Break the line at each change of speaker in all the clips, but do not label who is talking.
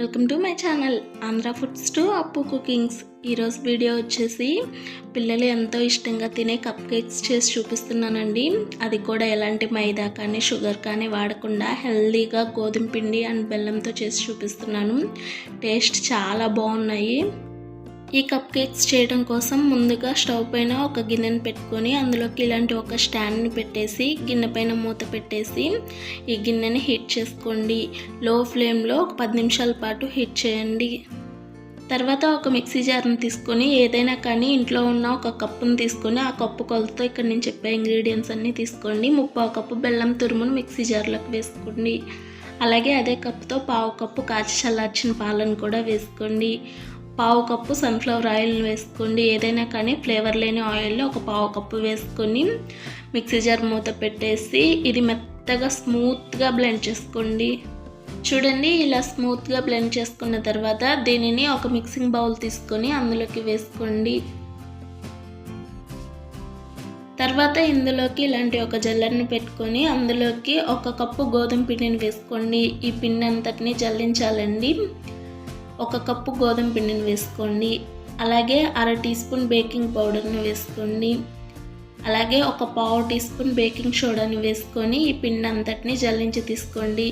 welcome to my channel Andhra foods to Appu cookings ఈరోజు video వచ్చేసి పిల్లలు ఎంతో ఇష్టంగా తినే కప్ కేక్స్ చేసి చూపిస్తున్నానండి అది కూడా ఎలాంటి మైదా కానీ షుగర్ కానీ వాడకుండా హెల్తీగా గోధుమ పిండి అండ్ బెల్లంతో చేసి చూపిస్తున్నాను టేస్ట్ చాలా బాగున్నాయి ఈ కప్ కేక్స్ చేయడం కోసం ముందుగా స్టవ్ పైన ఒక గిన్నెను పెట్టుకొని అందులోకి ఇలాంటి ఒక స్టాండ్ని పెట్టేసి గిన్నె పైన మూత పెట్టేసి ఈ గిన్నెని హీట్ చేసుకోండి లో ఫ్లేమ్లో ఒక పది నిమిషాల పాటు హీట్ చేయండి తర్వాత ఒక మిక్సీ జార్ని తీసుకొని ఏదైనా కానీ ఇంట్లో ఉన్న ఒక కప్పును తీసుకొని ఆ కప్పు కొలతో ఇక్కడ నేను చెప్పే ఇంగ్రీడియంట్స్ అన్నీ తీసుకోండి ముప్పావు కప్పు బెల్లం తురుమును మిక్సీ జార్లోకి వేసుకోండి అలాగే అదే కప్పుతో పావు కప్పు కాచి చల్లార్చిన పాలను కూడా వేసుకోండి పావు కప్పు సన్ఫ్లవర్ ఆయిల్ వేసుకోండి ఏదైనా కానీ ఫ్లేవర్ లేని ఆయిల్లో ఒక పావు కప్పు వేసుకొని మిక్సీ జార్ మూత పెట్టేసి ఇది మెత్తగా స్మూత్గా బ్లెండ్ చేసుకోండి చూడండి ఇలా స్మూత్గా బ్లెండ్ చేసుకున్న తర్వాత దీనిని ఒక మిక్సింగ్ బౌల్ తీసుకొని అందులోకి వేసుకోండి తర్వాత ఇందులోకి ఇలాంటి ఒక జల్లర్ని పెట్టుకొని అందులోకి ఒక కప్పు గోధుమ పిండిని వేసుకోండి ఈ పిండి అంతటిని జల్లించాలండి ఒక కప్పు గోధుమ పిండిని వేసుకోండి అలాగే అర టీ స్పూన్ బేకింగ్ పౌడర్ని వేసుకోండి అలాగే ఒక పావు టీ స్పూన్ బేకింగ్ సోడాని వేసుకొని ఈ పిండి అంతటిని జల్లించి తీసుకోండి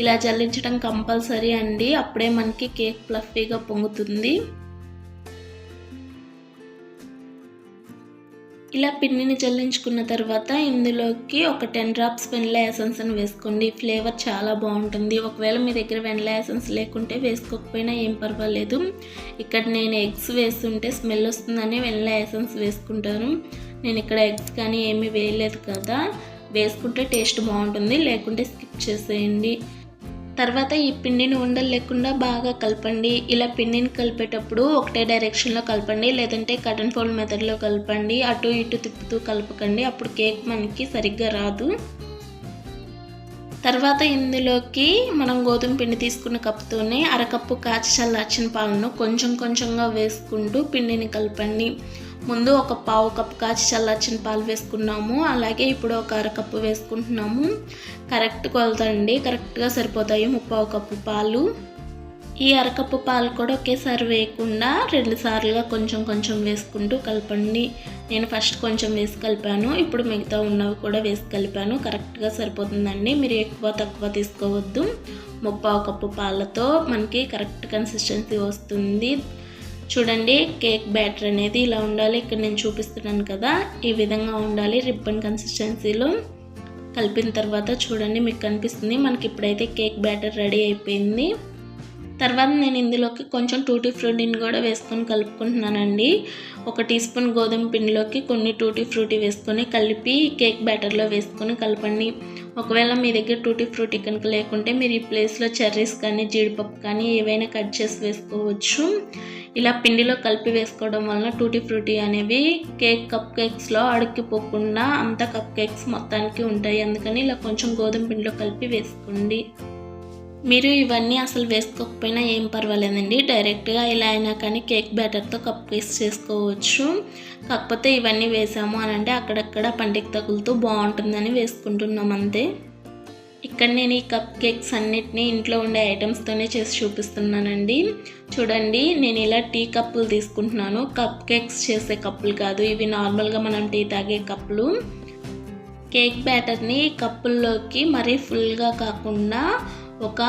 ఇలా జల్లించడం కంపల్సరీ అండి అప్పుడే మనకి కేక్ ఫ్లఫీగా పొంగుతుంది ఇలా పిన్నిని చల్లించుకున్న తర్వాత ఇందులోకి ఒక టెన్ డ్రాప్స్ వెనిలా ఎసెన్స్ని వేసుకోండి ఫ్లేవర్ చాలా బాగుంటుంది ఒకవేళ మీ దగ్గర వెనిలా ఎసెన్స్ లేకుంటే వేసుకోకపోయినా ఏం పర్వాలేదు ఇక్కడ నేను ఎగ్స్ వేస్తుంటే స్మెల్ వస్తుందని వెనిలా ఎసెన్స్ వేసుకుంటాను నేను ఇక్కడ ఎగ్స్ కానీ ఏమీ వేయలేదు కదా వేసుకుంటే టేస్ట్ బాగుంటుంది లేకుంటే స్కిప్ చేసేయండి తర్వాత ఈ పిండిని ఉండలు లేకుండా బాగా కలపండి ఇలా పిండిని కలిపేటప్పుడు ఒకటే డైరెక్షన్లో కలపండి లేదంటే కటన్ ఫోల్డ్ మెథడ్లో కలపండి అటు ఇటు తిప్పుతూ కలపకండి అప్పుడు కేక్ మనకి సరిగ్గా రాదు తర్వాత ఇందులోకి మనం గోధుమ పిండి తీసుకున్న కప్పుతోనే అరకప్పు కాచి చల్లార్చిన పాలను కొంచెం కొంచెంగా వేసుకుంటూ పిండిని కలపండి ముందు ఒక పావు కప్పు కాచి చల్లార్చిన పాలు వేసుకున్నాము అలాగే ఇప్పుడు ఒక అరకప్పు వేసుకుంటున్నాము కరెక్ట్ కొలతండి కరెక్ట్గా సరిపోతాయి ముప్పావు కప్పు పాలు ఈ అరకప్పు పాలు కూడా ఒకేసారి వేయకుండా రెండు సార్లుగా కొంచెం కొంచెం వేసుకుంటూ కలపండి నేను ఫస్ట్ కొంచెం వేసి కలిపాను ఇప్పుడు మిగతా ఉన్నవి కూడా వేసి కలిపాను కరెక్ట్గా సరిపోతుందండి మీరు ఎక్కువ తక్కువ తీసుకోవద్దు ముప్పావు కప్పు పాలతో మనకి కరెక్ట్ కన్సిస్టెన్సీ వస్తుంది చూడండి కేక్ బ్యాటర్ అనేది ఇలా ఉండాలి ఇక్కడ నేను చూపిస్తున్నాను కదా ఈ విధంగా ఉండాలి రిబ్బన్ కన్సిస్టెన్సీలో కలిపిన తర్వాత చూడండి మీకు కనిపిస్తుంది మనకి ఇప్పుడైతే కేక్ బ్యాటర్ రెడీ అయిపోయింది తర్వాత నేను ఇందులోకి కొంచెం టూటీ ఫ్రూటీని కూడా వేసుకొని కలుపుకుంటున్నానండి ఒక టీ స్పూన్ గోధుమ పిండిలోకి కొన్ని టూటీ ఫ్రూటీ వేసుకొని కలిపి కేక్ బ్యాటర్లో వేసుకొని కలపండి ఒకవేళ మీ దగ్గర టూటీ ఫ్రూటీ కనుక లేకుంటే మీరు ఈ ప్లేస్లో చెర్రీస్ కానీ జీడిపప్పు కానీ ఏవైనా కట్ చేసి వేసుకోవచ్చు ఇలా పిండిలో కలిపి వేసుకోవడం వలన టూటీ ఫ్రూటీ అనేవి కేక్ కప్ కేక్స్లో అడుక్కిపోకుండా అంత కప్ కేక్స్ మొత్తానికి ఉంటాయి అందుకని ఇలా కొంచెం గోధుమ పిండిలో కలిపి వేసుకోండి మీరు ఇవన్నీ అసలు వేసుకోకపోయినా ఏం పర్వాలేదండి డైరెక్ట్గా ఇలా అయినా కానీ కేక్ బ్యాటర్తో కప్ కేక్స్ చేసుకోవచ్చు కాకపోతే ఇవన్నీ వేసాము అని అంటే అక్కడక్కడ పండికి తగులుతూ బాగుంటుందని వేసుకుంటున్నాం అంతే ఇక్కడ నేను ఈ కప్ కేక్స్ అన్నిటినీ ఇంట్లో ఉండే ఐటమ్స్తోనే చేసి చూపిస్తున్నానండి చూడండి నేను ఇలా టీ కప్పులు తీసుకుంటున్నాను కప్ కేక్స్ చేసే కప్పులు కాదు ఇవి నార్మల్గా మనం టీ తాగే కప్పులు కేక్ బ్యాటర్ని కప్పుల్లోకి మరీ ఫుల్గా కాకుండా ఒక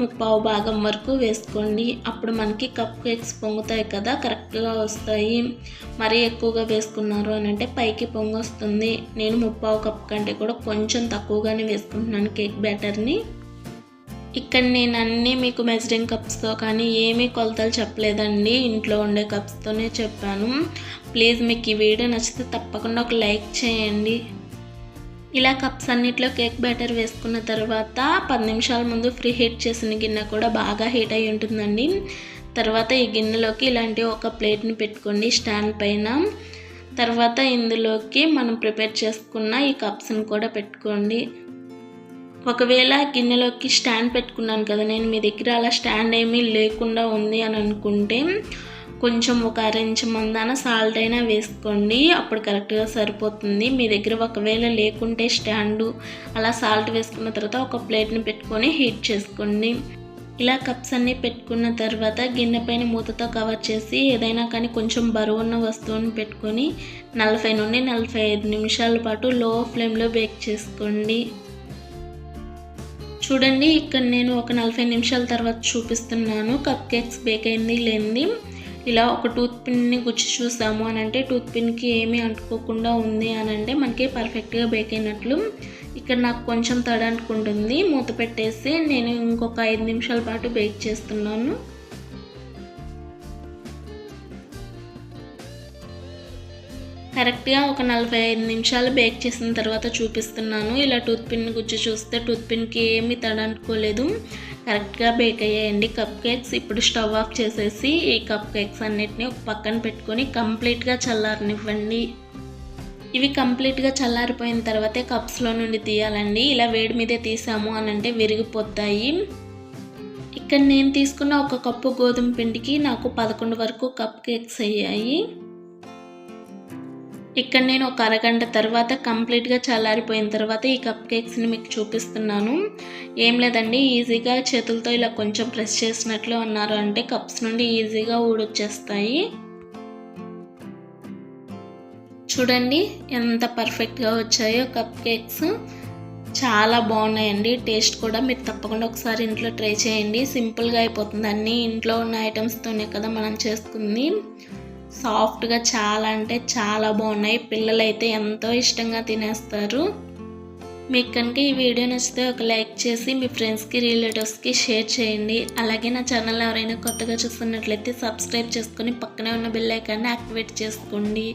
ముప్పావు భాగం వరకు వేసుకోండి అప్పుడు మనకి కప్ కేక్స్ పొంగుతాయి కదా కరెక్ట్గా వస్తాయి మరీ ఎక్కువగా వేసుకున్నారు అని అంటే పైకి పొంగు వస్తుంది నేను ముప్పావు కప్ కంటే కూడా కొంచెం తక్కువగానే వేసుకుంటున్నాను కేక్ బ్యాటర్ని ఇక్కడ నేను అన్నీ మీకు మెజరింగ్ కప్స్తో కానీ ఏమీ కొలతలు చెప్పలేదండి ఇంట్లో ఉండే కప్స్తోనే చెప్పాను ప్లీజ్ మీకు ఈ వీడియో నచ్చితే తప్పకుండా ఒక లైక్ చేయండి ఇలా కప్స్ అన్నిట్లో కేక్ బ్యాటర్ వేసుకున్న తర్వాత పది నిమిషాల ముందు ఫ్రీ హీట్ చేసిన గిన్నె కూడా బాగా హీట్ అయి ఉంటుందండి తర్వాత ఈ గిన్నెలోకి ఇలాంటి ఒక ప్లేట్ని పెట్టుకోండి స్టాండ్ పైన తర్వాత ఇందులోకి మనం ప్రిపేర్ చేసుకున్న ఈ కప్స్ని కూడా పెట్టుకోండి ఒకవేళ గిన్నెలోకి స్టాండ్ పెట్టుకున్నాను కదా నేను మీ దగ్గర అలా స్టాండ్ ఏమీ లేకుండా ఉంది అని అనుకుంటే కొంచెం ఒక అరెంజ్ మందాన సాల్ట్ అయినా వేసుకోండి అప్పుడు కరెక్ట్గా సరిపోతుంది మీ దగ్గర ఒకవేళ లేకుంటే స్టాండు అలా సాల్ట్ వేసుకున్న తర్వాత ఒక ప్లేట్ని పెట్టుకొని హీట్ చేసుకోండి ఇలా కప్స్ అన్నీ పెట్టుకున్న తర్వాత గిన్నె పైన మూతతో కవర్ చేసి ఏదైనా కానీ కొంచెం బరువు ఉన్న వస్తువుని పెట్టుకొని నలభై నుండి నలభై ఐదు నిమిషాల పాటు లో ఫ్లేమ్లో బేక్ చేసుకోండి చూడండి ఇక్కడ నేను ఒక నలభై నిమిషాల తర్వాత చూపిస్తున్నాను కప్ కేక్స్ బేక్ అయింది లేనిది ఇలా ఒక టూత్ పిన్ని గుచ్చి చూసాము అని అంటే టూత్ పిన్కి ఏమీ అంటుకోకుండా ఉంది అని అంటే మనకి పర్ఫెక్ట్గా బేక్ అయినట్లు ఇక్కడ నాకు కొంచెం తడ అంటుకుంటుంది మూత పెట్టేసి నేను ఇంకొక ఐదు నిమిషాల పాటు బేక్ చేస్తున్నాను కరెక్ట్గా ఒక నలభై ఐదు నిమిషాలు బేక్ చేసిన తర్వాత చూపిస్తున్నాను ఇలా టూత్ పిన్ గుచ్చి చూస్తే టూత్ పిన్కి ఏమీ తడ అంటుకోలేదు కరెక్ట్గా బేక్ అయ్యాయండి కప్ కేక్స్ ఇప్పుడు స్టవ్ ఆఫ్ చేసేసి ఈ కప్ కేక్స్ అన్నిటిని ఒక పక్కన పెట్టుకొని కంప్లీట్గా చల్లారనివ్వండి ఇవి కంప్లీట్గా చల్లారిపోయిన తర్వాతే కప్స్లో నుండి తీయాలండి ఇలా వేడి మీదే తీసాము అని అంటే విరిగిపోతాయి ఇక్కడ నేను తీసుకున్న ఒక కప్పు గోధుమ పిండికి నాకు పదకొండు వరకు కప్ కేక్స్ అయ్యాయి ఇక్కడ నేను ఒక అరగంట తర్వాత కంప్లీట్గా చల్లారిపోయిన తర్వాత ఈ కప్ కేక్స్ని మీకు చూపిస్తున్నాను ఏం లేదండి ఈజీగా చేతులతో ఇలా కొంచెం ప్రెస్ చేసినట్లు అన్నారు అంటే కప్స్ నుండి ఈజీగా ఊడొచ్చేస్తాయి చూడండి ఎంత పర్ఫెక్ట్గా వచ్చాయో కప్ కేక్స్ చాలా బాగున్నాయండి టేస్ట్ కూడా మీరు తప్పకుండా ఒకసారి ఇంట్లో ట్రై చేయండి సింపుల్గా అయిపోతుంది అన్నీ ఇంట్లో ఉన్న ఐటమ్స్తోనే కదా మనం చేసుకుంది సాఫ్ట్గా చాలా అంటే చాలా బాగున్నాయి పిల్లలైతే ఎంతో ఇష్టంగా తినేస్తారు మీకు కనుక ఈ వీడియో నచ్చితే ఒక లైక్ చేసి మీ ఫ్రెండ్స్కి రిలేటివ్స్కి షేర్ చేయండి అలాగే నా ఛానల్ ఎవరైనా కొత్తగా చూస్తున్నట్లయితే సబ్స్క్రైబ్ చేసుకుని పక్కనే ఉన్న బెల్ ఐకాన్ని యాక్టివేట్ చేసుకోండి